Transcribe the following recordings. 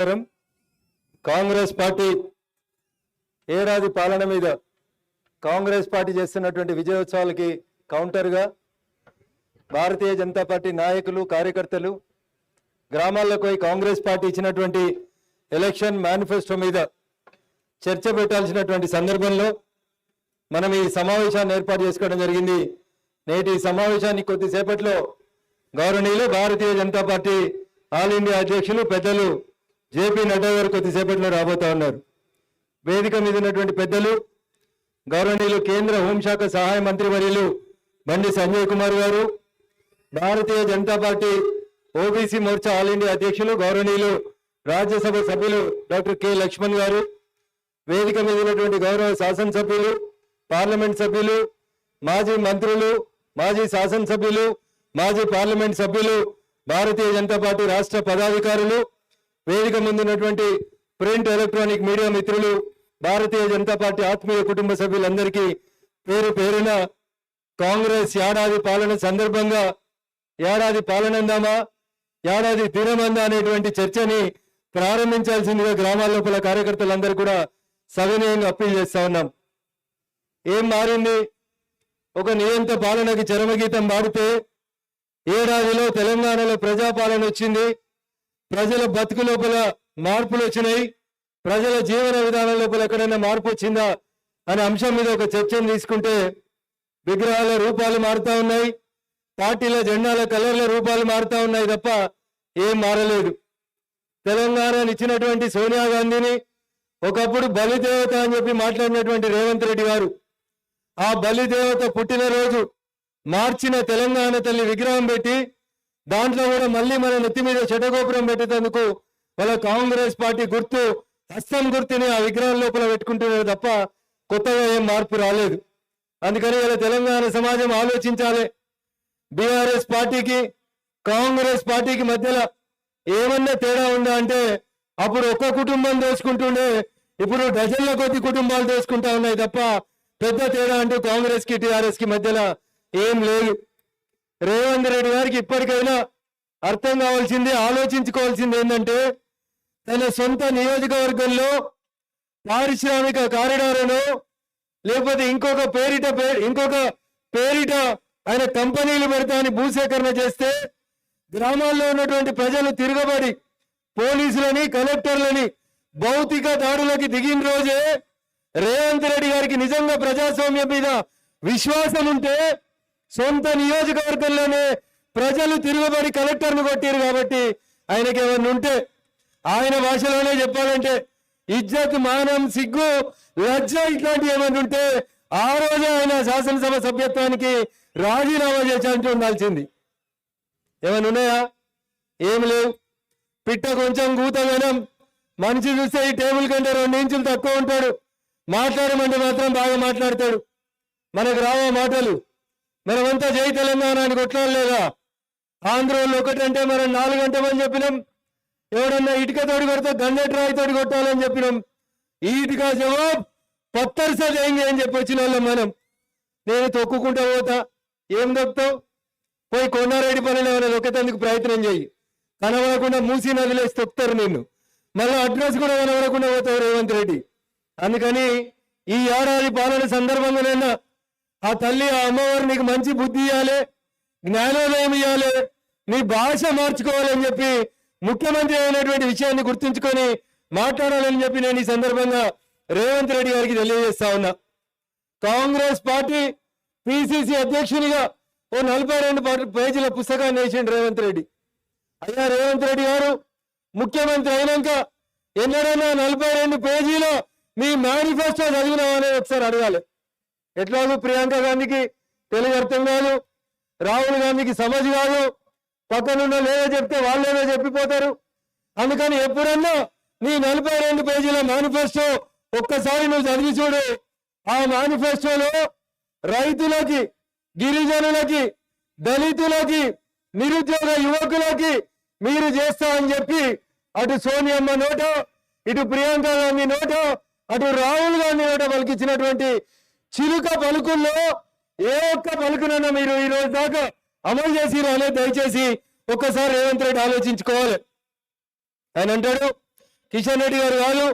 నమస్కారం. కాంగ్రెస్ పార్టీ ఏడాది పాలన మీద కాంగ్రెస్ పార్టీ చేస్తున్నటువంటి విజయోత్సవాలకి కౌంటర్గా భారతీయ జనతా పార్టీ నాయకులు కార్యకర్తలు గ్రామాల్లోకి పోయి కాంగ్రెస్ పార్టీ ఇచ్చినటువంటి ఎలక్షన్ మేనిఫెస్టో మీద చర్చ పెట్టాల్సినటువంటి సందర్భంలో మనం ఈ సమావేశాన్ని ఏర్పాటు చేసుకోవడం జరిగింది నేటి సమావేశాన్ని కొద్దిసేపట్లో గౌరవనీయులు Bharatiya Janata Party all India అధ్యక్షులు పెద్దలు జేపీ నడ్డా గారు కొద్దిసేపట్లో రాబోతా ఉన్నారు. వేదిక మీద ఉన్నటువంటి పెద్దలు గౌరవనీయులు కేంద్ర హోంశాఖ సహాయ మంత్రి వర్యులు Bandi Sanjay Kumar garu Bharatiya Janata Party OBC Morcha all India అధ్యక్షులు గౌరవనీయులు రాజ్యసభ సభ్యులు డాక్టర్ కె లక్ష్మణ్ గారు వేదిక మీద ఉన్నటువంటి గౌరవ శాసనసభ్యులు పార్లమెంట్ సభ్యులు మాజీ మంత్రులు మాజీ శాసనసభ్యులు మాజీ పార్లమెంట్ సభ్యులు భారతీయ జనతా పార్టీ రాష్ట్ర పదాధికారులు వేదిక ముందున్నటువంటి ప్రింట్ ఎలక్ట్రానిక్ మీడియా మిత్రులు భారతీయ జనతా పార్టీ ఆత్మీయ కుటుంబ సభ్యులందరికీ పేరు పేరున కాంగ్రెస్ ఏడాది పాలన సందర్భంగా ఏడాది పాలనందామా ఏడాది దినమందా అనేటువంటి చర్చని ప్రారంభించాల్సిందిగా గ్రామాల లోపల కార్యకర్తలందరూ కూడా సవినయంగా అప్పీల్ చేస్తా ఉన్నాం. ఏం మారింది? ఒక నియంత పాలనకి చరమగీతం మారితే ఏడాదిలో తెలంగాణలో ప్రజాపాలన వచ్చింది. ప్రజల బతుకు లోపల మార్పులు వచ్చినాయి. ప్రజల జీవన విధానం లోపల ఎక్కడైనా మార్పు వచ్చిందా అనే అంశం మీద ఒక చర్చను తీసుకుంటే విగ్రహాల రూపాలు మారుతా ఉన్నాయి. పార్టీల జెండాల కలర్ల రూపాలు మారుతా ఉన్నాయి తప్ప ఏం మారలేదు. తెలంగాణని ఇచ్చినటువంటి సోనియా గాంధీని ఒకప్పుడు బలిదేవత అని చెప్పి మాట్లాడినటువంటి రేవంత్ రెడ్డి గారు. ఆ బలిదేవత పుట్టినరోజు మార్చిన తెలంగాణ తల్లి విగ్రహం పెట్టి దాంట్లో కూడా మళ్ళీ మన నెత్తి మీద చెడగోపురం పెట్టేందుకు వాళ్ళ కాంగ్రెస్ పార్టీ గుర్తు హస్తం గుర్తుని ఆ విగ్రహం లోపల పెట్టుకుంటున్నారు తప్ప కొత్తగా ఏం మార్పు రాలేదు. అందుకని ఇలా తెలంగాణ సమాజం ఆలోచించాలి. బీఆర్ఎస్ పార్టీకి కాంగ్రెస్ పార్టీకి మధ్యలో ఏమన్నా తేడా ఉందా అంటే అప్పుడు ఒక్క కుటుంబం దోచుకుంటుండే ఇప్పుడు డజన్ల కొద్ది కుటుంబాలు దోసుకుంటా ఉన్నాయి తప్ప పెద్ద తేడా అంటూ కాంగ్రెస్కి టిఆర్ఎస్కి మధ్యలో ఏం లేదు. రేవంత్ రెడ్డి గారికి ఇప్పటికైనా అర్థం కావాల్సింది ఆలోచించుకోవాల్సింది ఏంటంటే తన సొంత నియోజకవర్గంలో పారిశ్రామిక కారిడార్ను లేకపోతే ఇంకొక పేరిట ఇంకొక పేరిట ఆయన కంపెనీలు పెడతా అని భూసేకరణ చేస్తే గ్రామాల్లో ఉన్నటువంటి ప్రజలు తిరగబడి పోలీసులని కలెక్టర్లని భౌతిక దాడులకి దిగిన రోజే రేవంత్ రెడ్డి గారికి నిజంగా ప్రజాస్వామ్యం మీద విశ్వాసం ఉంటే సొంత నియోజకవర్గంలోనే ప్రజలు తిరుగుబడి కలెక్టర్ను కొట్టారు కాబట్టి ఆయనకి ఏమన్నా ఉంటే ఆయన భాషలోనే చెప్పాలంటే ఇజ్జత్ మానం సిగ్గు లజ్జ ఇట్లాంటివి ఏమైనా ఉంటే ఆ రోజే ఆయన శాసనసభ సభ్యత్వానికి రాజీనామా చేసి ఉండాల్సింది. ఏమైనా ఉన్నాయా? ఏం లేవు. పిట్ట కొంచెం గూతగనం మనిషి చూస్తే ఈ టేబుల్ కంటే రెండు ఇంచులు తక్కువ ఉంటాడు. మాట్లాడమంటే మాత్రం బాగా మాట్లాడతాడు. మనకు రావో మాటలు. మనమంతా జై తెలంగాణ అని కొట్లాడలేదా? ఆంధ్రోళ్ళు ఒకటంటే మనం నాలుగు గంటమని చెప్పినాం. ఎవడన్నా ఇటుక తోడి కొడితే గంగెట్ రాయి తోడి కొట్టాలని చెప్పినాం. ఈ ఇటుక జవాబ్ పత్తర్సా చేయండి అని చెప్పి వచ్చిన వాళ్ళం మనం. నేను తొక్కుకుంటా పోతా. ఏం దొక్కుతావు పోయి కొండారెడ్డి పనులు ఏమైనా దొక్కేందుకు ప్రయత్నం చేయి. కనబడకుండా మూసి నదిలేసి తొక్కుతారు నిన్ను. మళ్ళీ అడ్రస్ కూడా కనబడకుండా పోతావు రేవంత్ రెడ్డి. అందుకని ఈ ఏడాది పాలన సందర్భంగానైనా ఆ తల్లి ఆ అమ్మవారు నీకు మంచి బుద్ధి ఇవ్వాలి జ్ఞానోదయం ఇవ్వాలి నీ భాష మార్చుకోవాలని చెప్పి ముఖ్యమంత్రి అయినటువంటి విషయాన్ని గుర్తుంచుకొని మాట్లాడాలని చెప్పి నేను ఈ సందర్భంగా రేవంత్ రెడ్డి గారికి తెలియజేస్తా ఉన్నా. కాంగ్రెస్ పార్టీ పిసిసి అధ్యక్షునిగా ఓ నలభై రెండు పేజీల పుస్తకాన్ని వేసిండు రేవంత్ రెడ్డి. అయ్యా రేవంత్ రెడ్డి గారు ముఖ్యమంత్రి అయినాక ఎన్నడైనా నలభై రెండు పేజీలో మీ మేనిఫెస్టో చదివినామని ఒకసారి అడగాలి. ఎట్లాగో ప్రియాంక గాంధీకి తెలుగు అర్థం కాదు రాహుల్ గాంధీకి సమజ్ కాదు పక్కనున్న లేదో చెప్తే వాళ్ళేదో చెప్పిపోతారు. అందుకని ఎప్పుడన్నా నీ నలభై రెండు పేజీల మేనిఫెస్టో ఒక్కసారి నువ్వు చదివి చూడు. ఆ మేనిఫెస్టోలో రైతులకి గిరిజనులకి దళితులకి నిరుద్యోగ యువకులకి మీరు చేస్తా అని చెప్పి అటు సోనియమ్మ నోట ఇటు ప్రియాంక గాంధీ నోట అటు రాహుల్ గాంధీ నోట ఇచ్చినటువంటి చిలుక పలుకుల్లో ఏ ఒక్క పలుకునన్నా మీరు ఈ రోజు దాకా అమలు చేసి రాలే దయచేసి ఒక్కసారి రేవంత్ రెడ్డి ఆలోచించుకోవాలి. ఆయన అంటాడు కిషన్ రెడ్డి గారు కాదు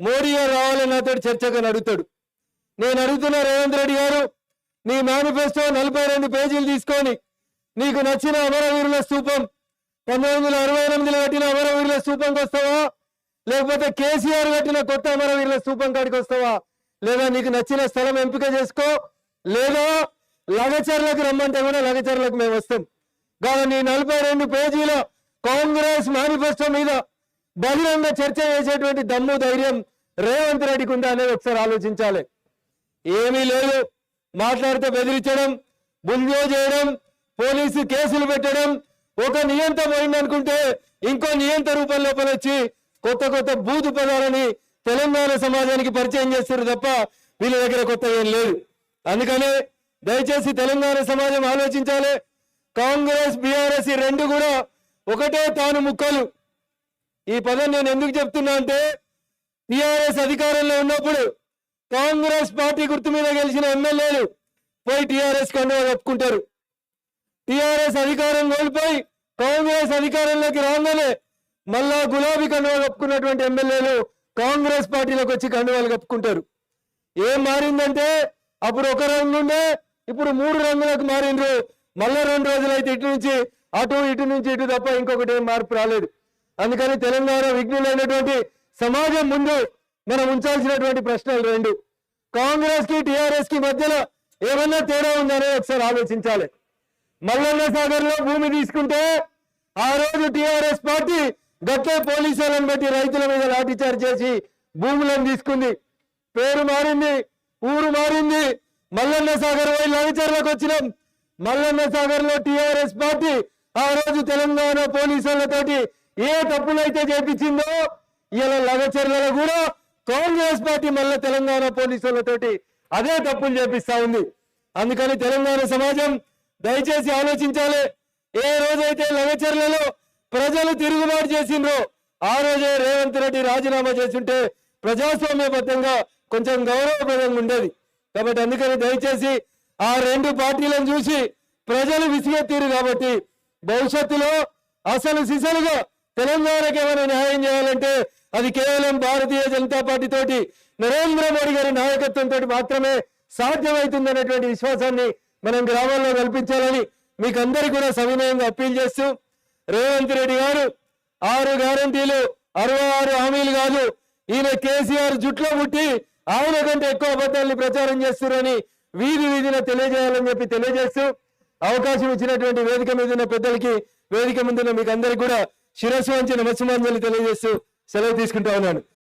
మోడీ గారు రావాలని నాతో చర్చగా అడుగుతాడు. నేను అడుగుతున్న రేవంత్ రెడ్డి గారు నీ మేనిఫెస్టో నలభై రెండు పేజీలు తీసుకొని నీకు నచ్చిన అమరవీరుల స్తూపం పంతొమ్మిది వందల అరవై ఎనిమిదిలో కట్టిన అమరవీరుల స్థూపంకి వస్తావా? లేకపోతే కేసీఆర్ కట్టిన కొత్త అమరవీరుల స్థూపం కాడికి వస్తావా? లేదా నీకు నచ్చిన స్థలం ఎంపిక చేసుకో లేదా లగచర్లకు రమ్మంటే కూడా లగచర్లకు మేము వస్తాం. కాదు నీ నలభై రెండు పేజీల కాంగ్రెస్ మేనిఫెస్టో మీద బహిరంగ చర్చ చేసేటువంటి దమ్ము ధైర్యం రేవంత్ రెడ్డికి ఉందా అనేది ఒకసారి ఆలోచించాలి. ఏమీ లేదు. మాట్లాడితే బెదిరించడం బుల్జో చేయడం పోలీసు కేసులు పెట్టడం ఒక నియంత పోయిందనుకుంటే ఇంకో నియంత రూపం లోపల వచ్చి కొత్త కొత్త బూతు పదాలని తెలంగాణ సమాజానికి పరిచయం చేస్తారు తప్ప వీళ్ళ దగ్గర కొత్త ఏం లేదు. అందుకనే దయచేసి తెలంగాణ సమాజం ఆలోచించాలి. కాంగ్రెస్ బీఆర్ఎస్ ఈ రెండు కూడా ఒకటే తాను ముక్కలు. ఈ పదం నేను ఎందుకు చెప్తున్నా అంటే టిఆర్ఎస్ అధికారంలో ఉన్నప్పుడు కాంగ్రెస్ పార్టీ గుర్తు మీద గెలిచిన ఎమ్మెల్యేలు పోయి టిఆర్ఎస్ కండువా చెప్పుకుంటారు టిఆర్ఎస్ అధికారం కోల్పోయి కాంగ్రెస్ అధికారంలోకి రాగానే మళ్ళా గులాబీ కండువా కప్పుకున్నటువంటి ఎమ్మెల్యేలు కాంగ్రెస్ పార్టీలోకి వచ్చి కండువాలు కప్పుకుంటారు. ఏం మారిందంటే అప్పుడు ఒక రంగుండే ఇప్పుడు మూడు రంగులకు మారిండ్రు. మళ్ళీ రెండు రోజులు అయితే ఇటు నుంచి అటు ఇటు నుంచి ఇటు తప్ప ఇంకొకటి ఏం మార్పు రాలేదు. అందుకని తెలంగాణ విఘ్నులైనటువంటి సమాజం ముందు మనం ఉంచాల్సినటువంటి ప్రశ్నలు రెండు. కాంగ్రెస్కి టిఆర్ఎస్కి మధ్యలో ఏమన్నా తేడా ఉందనే ఒకసారి ఆలోచించాలి. మల్లన్న సాగర్లో భూమి తీసుకుంటే ఆ రోజు టిఆర్ఎస్ పార్టీ గట్టే పోలీసులను బట్టి రైతుల మీద లాఠీచార్జ్ చేసి భూములను తీసుకుంది. పేరు మారింది ఊరు మారింది. మల్లన్న సాగర్ పోయి లవిచర్లకు వచ్చినాం. మల్లన్న సాగర్లో టిఆర్ఎస్ పార్టీ ఆ రోజు తెలంగాణ పోలీసులతోటి ఏ తప్పులైతే చేపించిందో ఇలా లగచర్లలో కూడా కాంగ్రెస్ పార్టీ మళ్ళీ తెలంగాణ పోలీసులతోటి అదే తప్పులు చేపిస్తా ఉంది. అందుకని తెలంగాణ సమాజం దయచేసి ఆలోచించాలి. ఏ రోజైతే లగచర్లలో ప్రజలు తిరుగుబాటు చేసిండ్రు. ఆ రోజే రేవంత్ రెడ్డి రాజీనామా చేస్తుంటే ప్రజాస్వామ్యబద్ధంగా కొంచెం గౌరవప్రదంగా ఉండేది. కాబట్టి అందుకని దయచేసి ఆ రెండు పార్టీలను చూసి ప్రజలు విసిగెత్తిరు కాబట్టి భవిష్యత్తులో అసలు సిసలుగా తెలంగాణకి ఏమైనా న్యాయం చేయాలంటే అది కేవలం భారతీయ జనతా పార్టీ తోటి నరేంద్ర మోడీ గారి నాయకత్వంతో మాత్రమే సాధ్యమవుతుందనేటువంటి విశ్వాసాన్ని మనం గ్రామాల్లో కల్పించాలని మీకు అందరికీ కూడా సవినయంగా అప్పీల్ చేస్తూ రేవంత్ రెడ్డి గారు ఆరు గ్యారంటీలు అరవై ఆరు హామీలు కాదు. ఈయన కేసీఆర్ జుట్లో పుట్టి ఆయన కంటే ఎక్కువ అబద్ధాన్ని ప్రచారం చేస్తున్నారని వీధి వీధిన తెలియజేయాలని చెప్పి తెలియజేస్తూ అవకాశం ఇచ్చినటువంటి వేదిక మీద ఉన్న పెద్దలకి వేదిక ముందున్న మీకు అందరికి కూడా శిరస్సు వంచి నమస్సుమాంజలి తెలియజేస్తూ సెలవు తీసుకుంటా ఉన్నాను.